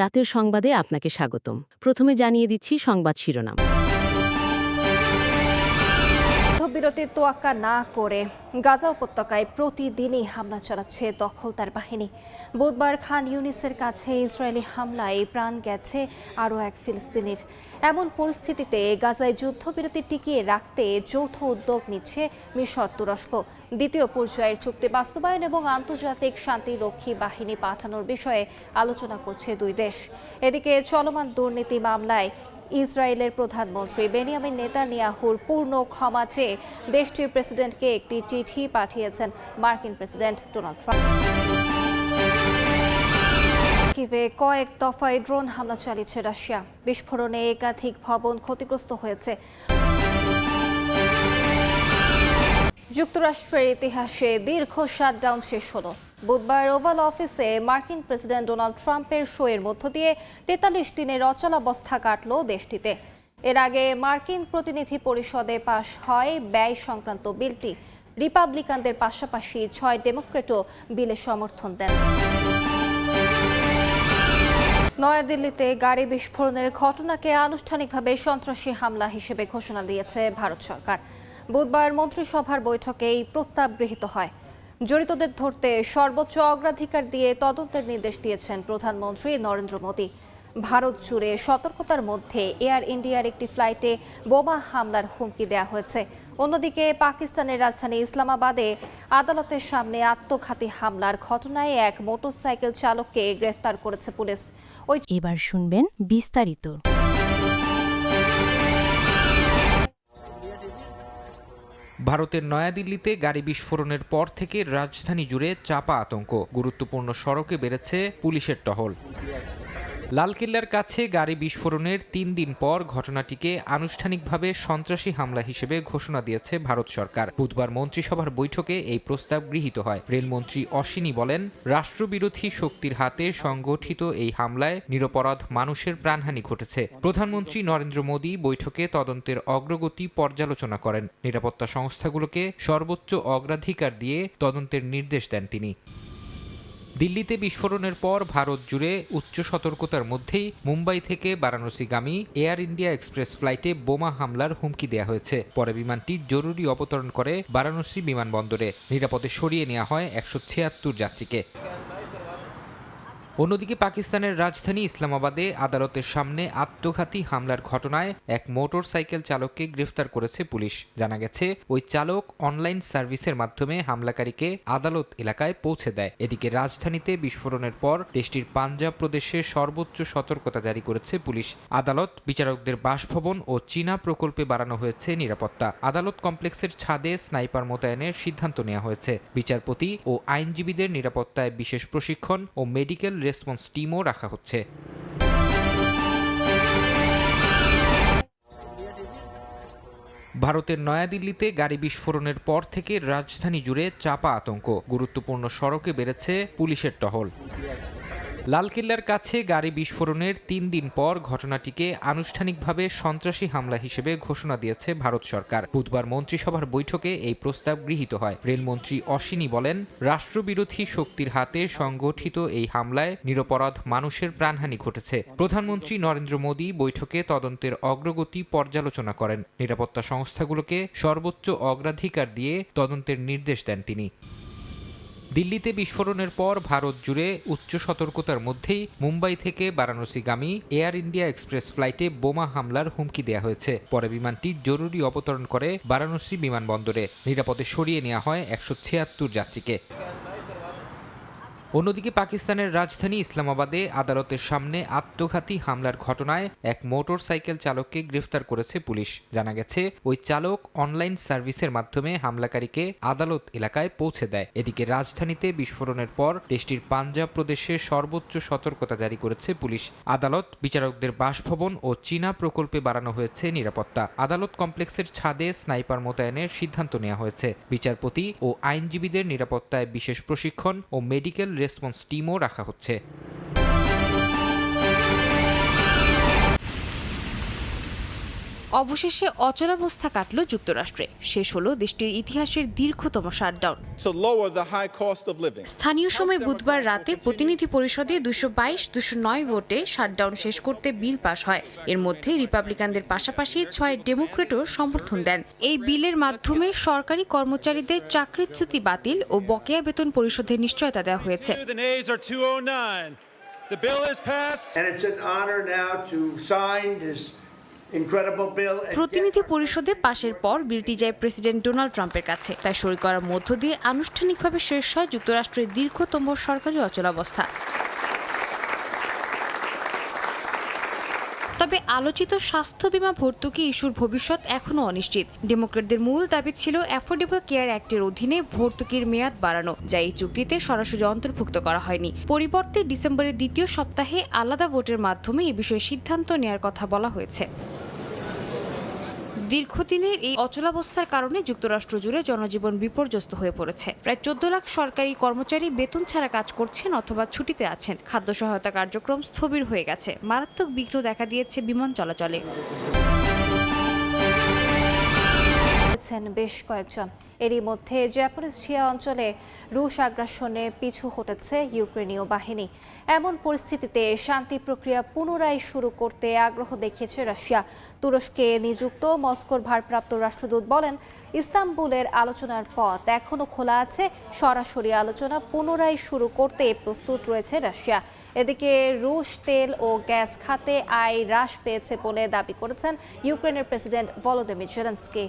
রাতের সংবাদে আপনাকে স্বাগতম। প্রথমে জানিয়ে দিচ্ছি সংবাদ শিরোনাম। যুদ্ধবিরতির তোয়াক্কা না করে গাজা উপত্যকায় প্রতিদিনই হামলা চালাচ্ছে দখলদার বাহিনী। বুধবার খান ইউনিসের কাছে ইসরায়েলি হামলায় প্রাণ গেছে আরও এক ফিলিস্তিনির। এমন পরিস্থিতিতে গাজায় যুদ্ধবিরতি টিকিয়ে রাখতে যৌথ উদ্যোগ নিচ্ছে মিশর তুরস্ক। দ্বিতীয় পর্যায়ের চুক্তি বাস্তবায়ন এবং আন্তর্জাতিক শান্তিরক্ষী বাহিনী পাঠানোর বিষয়ে আলোচনা করছে দুই দেশ। এদিকে চলমান দুর্নীতি মামলায় ইসরায়েলের প্রধানমন্ত্রী বেনিয়ামিন নেতানিয়াহুর পূর্ণ ক্ষমা চেয়ে দেশটির প্রেসিডেন্টকে একটি চিঠি পাঠিয়েছেন মার্কিন প্রেসিডেন্ট ডোনাল্ড ট্রাম্প। কিভে কয়েক দফায় ড্রোন হামলা চালিয়েছে রাশিয়া। বিস্ফোরণে একাধিক ভবন ক্ষতিগ্রস্ত হয়েছে। যুক্তরাষ্ট্রের ইতিহাসে দীর্ঘ শাটডাউন শেষ হলো। বুধবার ওভাল অফিসে মার্কিন প্রেসিডেন্ট ডোনাল্ড ট্রাম্পের শোয়ের মধ্য দিয়ে তেতাল্লিশ দিনের অচলাবস্থা কাটল দেশটিতে। এর আগে মার্কিন প্রতিনিধি পরিষদে পাশ হয় ব্যয় সংক্রান্ত বিলটি। রিপাবলিকানদের পাশাপাশি ছয় ডেমোক্রেটও বিলে সমর্থন দেন। নয়াদিল্লিতে গাড়ি বিস্ফোরণের ঘটনাকে আনুষ্ঠানিকভাবে সন্ত্রাসী হামলা হিসেবে ঘোষণা দিয়েছে ভারত সরকার। বুধবার মন্ত্রিসভার বৈঠকে এই প্রস্তাব গৃহীত হয়। জড়িতদের ধরতে সর্বোচ্চ অগ্রাধিকার দিয়ে তদন্তের নির্দেশ দিয়েছেন প্রধানমন্ত্রী নরেন্দ্র মোদী। ভারত জুড়ে সতর্কতার মধ্যে এয়ার ইন্ডিয়ার একটি ফ্লাইটে বোমা হামলার হুমকি দেওয়া হয়েছে। অন্যদিকে পাকিস্তানের রাজধানী ইসলামাবাদে আদালতের সামনে আত্মঘাতী হামলার ঘটনায় এক মোটরসাইকেল চালককে গ্রেফতার করেছে পুলিশ। ওই এবার শুনবেন বিস্তারিত। ভারতের নয়াদিল্লিতে গাড়ি বিস্ফোরণের পর থেকে রাজধানী জুড়ে চাপা আতঙ্ক। গুরুত্বপূর্ণ সড়কে বেড়েছে পুলিশের টহল। লালকেল্লার কাছে গাড়ি বিস্ফোরণের তিন দিন পর ঘটনাটিকে আনুষ্ঠানিকভাবে সন্ত্রাসী হামলা হিসেবে ঘোষণা দিয়েছে ভারত সরকার। বুধবার মন্ত্রিসভার বৈঠকে এই প্রস্তাব গৃহীত হয়। রেলমন্ত্রী অশ্বিনী বলেন, রাষ্ট্রবিরোধী শক্তির হাতে সংগঠিত এই হামলায় নিরপরাধ মানুষের প্রাণহানি ঘটেছে। প্রধানমন্ত্রী নরেন্দ্র মোদী বৈঠকে তদন্তের অগ্রগতি পর্যালোচনা করেন। নিরাপত্তা সংস্থাগুলোকে সর্বোচ্চ অগ্রাধিকার দিয়ে তদন্তের নির্দেশ দেন তিনি। দিল্লিতে বিস্ফোরণের পর ভারত জুড়ে উচ্চ সতর্কতার মধ্যেই মুম্বাই থেকে বারাণসীগামী এয়ার ইন্ডিয়া এক্সপ্রেস ফ্লাইটে বোমা হামলার হুমকি দেওয়া হয়েছে। পরে বিমানটি জরুরি অবতরণ করে বারাণসী বিমানবন্দরে। নিরাপদে সরিয়ে নেওয়া হয় একশো ছিয়াত্তর যাত্রীকে। অন্যদিকে পাকিস্তানের রাজধানী ইসলামাবাদে আদালতের সামনে আত্মঘাতী হামলার ঘটনায় এক মোটর সাইকেল চালককে গ্রেফতার করেছে পুলিশ। জানা গেছে, ওই চালক অনলাইন সার্ভিসের মাধ্যমে হামলাকারীকে আদালত এলাকায় পৌঁছে দেয়। এদিকে রাজধানীতে বিস্ফোরণের পর দেশটির পাঞ্জাব প্রদেশে সর্বোচ্চ সতর্কতা জারি করেছে পুলিশ। আদালত, বিচারকদের বাসভবন ও চীনা প্রকল্পে বাড়ানো হয়েছে নিরাপত্তা। আদালত কমপ্লেক্সের ছাদে স্নাইপার মোতায়েনের সিদ্ধান্ত নেওয়া হয়েছে। বিচারপতি ও আইনজীবীদের নিরাপত্তায় বিশেষ প্রশিক্ষণ ও মেডিকেল রেসপন্স টিমও রাখা হচ্ছে। ভারতের নয়াদিল্লিতে গাড়ি বিস্ফোরণের পর থেকে রাজধানী জুড়ে চাপা আতঙ্ক। গুরুত্বপূর্ণ সড়কে বেড়েছে পুলিশের টহল। লালকেল্লার কাছে গাড়ি বিস্ফোরণের তিন দিন পর ঘটনাটিকে আনুষ্ঠানিকভাবে সন্ত্রাসী হামলা হিসেবে ঘোষণা দিয়েছে ভারত সরকার। বুধবার মন্ত্রিসভার বৈঠকে এই প্রস্তাব গৃহীত হয়। রেলমন্ত্রী অশ্বিনী বলেন, রাষ্ট্রবিরোধী শক্তির হাতে সংগঠিত এই হামলায় নিরপরাধ মানুষের প্রাণহানি ঘটেছে। প্রধানমন্ত্রী নরেন্দ্র মোদী বৈঠকে তদন্তের অগ্রগতি পর্যালোচনা করেন। নিরাপত্তা সংস্থাগুলোকে সর্বোচ্চ অগ্রাধিকার দিয়ে তদন্তের নির্দেশ দেন তিনি। দিল্লিতে বিস্ফোরণের পর ভারত জুড়ে উচ্চ সতর্কতার মধ্যেই মুম্বাই থেকে বারাণসীগামী এয়ার ইন্ডিয়া এক্সপ্রেস ফ্লাইটে বোমা হামলার হুমকি দেওয়া হয়েছে। পরে বিমানটি জরুরি অবতরণ করে বারাণসী বিমানবন্দরে। নিরাপদে সরিয়ে নেওয়া হয় একশো ছিয়াত্তর যাত্রীকে। অন্যদিকে পাকিস্তানের রাজধানী ইসলামাবাদে আদালতের সামনে আত্মঘাতী হামলার ঘটনায় এক মোটর সাইকেল চালককে গ্রেফতার করেছে পুলিশ। জানা গেছে, ওই চালক অনলাইন সার্ভিসের মাধ্যমে হামলাকারীকে আদালত এলাকায় পৌঁছে দেয়। এদিকে রাজধানীতে বিস্ফোরণের পর দেশটির পাঞ্জাব প্রদেশে সর্বোচ্চ সতর্কতা জারি করেছে পুলিশ। আদালত বিচারকদের বাসভবন ও চীনা প্রকল্পে বাড়ানো হয়েছে নিরাপত্তা। আদালত কমপ্লেক্সের ছাদে স্নাইপার মোতায়েনের সিদ্ধান্ত নেওয়া হয়েছে। বিচারপতি ও আইনজীবীদের নিরাপত্তায় বিশেষ প্রশিক্ষণ ও মেডিকেল রেসপন্স টিমও রাখা হচ্ছে। অবশেষে অচলাবস্থা কাটল যুক্তরাষ্ট্রে শেষ হলো দেশটির ইতিহাসের দীর্ঘতম শাটডাউন. স্থানীয় সময় বুধবার রাতে প্রতিনিধি পরিষদে দুশো বাইশ দুশো নয় ভোটে শাটডাউন শেষ করতে বিল পাশ হয় এর মধ্যে রিপাবলিকানদের পাশাপাশি ছয় ডেমোক্রেটও সমর্থন দেন এই বিলের মাধ্যমে সরকারি কর্মচারীদের চাকরিচ্যুতি বাতিল ও বকেয়া বেতন পরিশোধের নিশ্চয়তা দেওয়া হয়েছে The 209. The bill is passed. And it's an honor now to sign this প্রতিনিধি পরিষদে পাশের পর বিলটি যায় প্রেসিডেন্ট ডোনাল্ড ট্রাম্পের কাছে। তাই সই করার মধ্য দিয়ে আনুষ্ঠানিকভাবে শেষ হয় যুক্তরাষ্ট্রের দীর্ঘতম সরকারি অচলাবস্থা। তবে আলোচিত স্বাস্থ্য বিমা ভর্তুকি ইস্যুর ভবিষ্যৎ এখনও অনিশ্চিত। ডেমোক্রেটদের মূল দাবি ছিল অ্যাফোর্ডেবল কেয়ার অ্যাক্টের অধীনে ভর্তুকির মেয়াদ বাড়ানো, যা এই চুক্তিতে সরাসরি অন্তর্ভুক্ত করা হয়নি। পরিবর্তে ডিসেম্বরের দ্বিতীয় সপ্তাহে আলাদা ভোটের মাধ্যমে এ বিষয়ে সিদ্ধান্ত নেয়ার কথা বলা হয়েছে। দীর্ঘদিনের এই অচলাবস্থার কারণে যুক্তরাষ্ট্র জুড়ে জনজীবন বিপর্যস্ত হয়ে পড়েছে। প্রায় চোদ্দ লাখ সরকারি কর্মচারী বেতন ছাড়া কাজ করছেন অথবা ছুটিতে আছেন। খাদ্য সহায়তা কার্যক্রম স্থবির হয়ে গেছে। মারাত্মক বিঘ্ন দেখা দিয়েছে বিমান চলাচলে। হয়েছেন বেশ কয়েকজন। এরই মধ্যে জ্যাপোরিসিয়া অঞ্চলে রুশ আগ্রাসনে পিছু হটেছে ইউক্রেনীয় বাহিনী। এমন পরিস্থিতিতে শান্তি প্রক্রিয়া পুনরায় শুরু করতে আগ্রহ দেখিয়েছে রাশিয়া। তুরস্কে নিযুক্ত মস্কোর ভারপ্রাপ্ত রাষ্ট্রদূত বলেন, ইস্তাম্বুলের আলোচনার পথ এখনও খোলা আছে। সরাসরি আলোচনা পুনরায় শুরু করতে প্রস্তুত রয়েছে রাশিয়া। এদিকে রুশ তেল ও গ্যাস খাতে আয় হ্রাস পেয়েছে বলে দাবি করেছেন ইউক্রেনের প্রেসিডেন্ট ভলোদিমির জেলেন্সকি।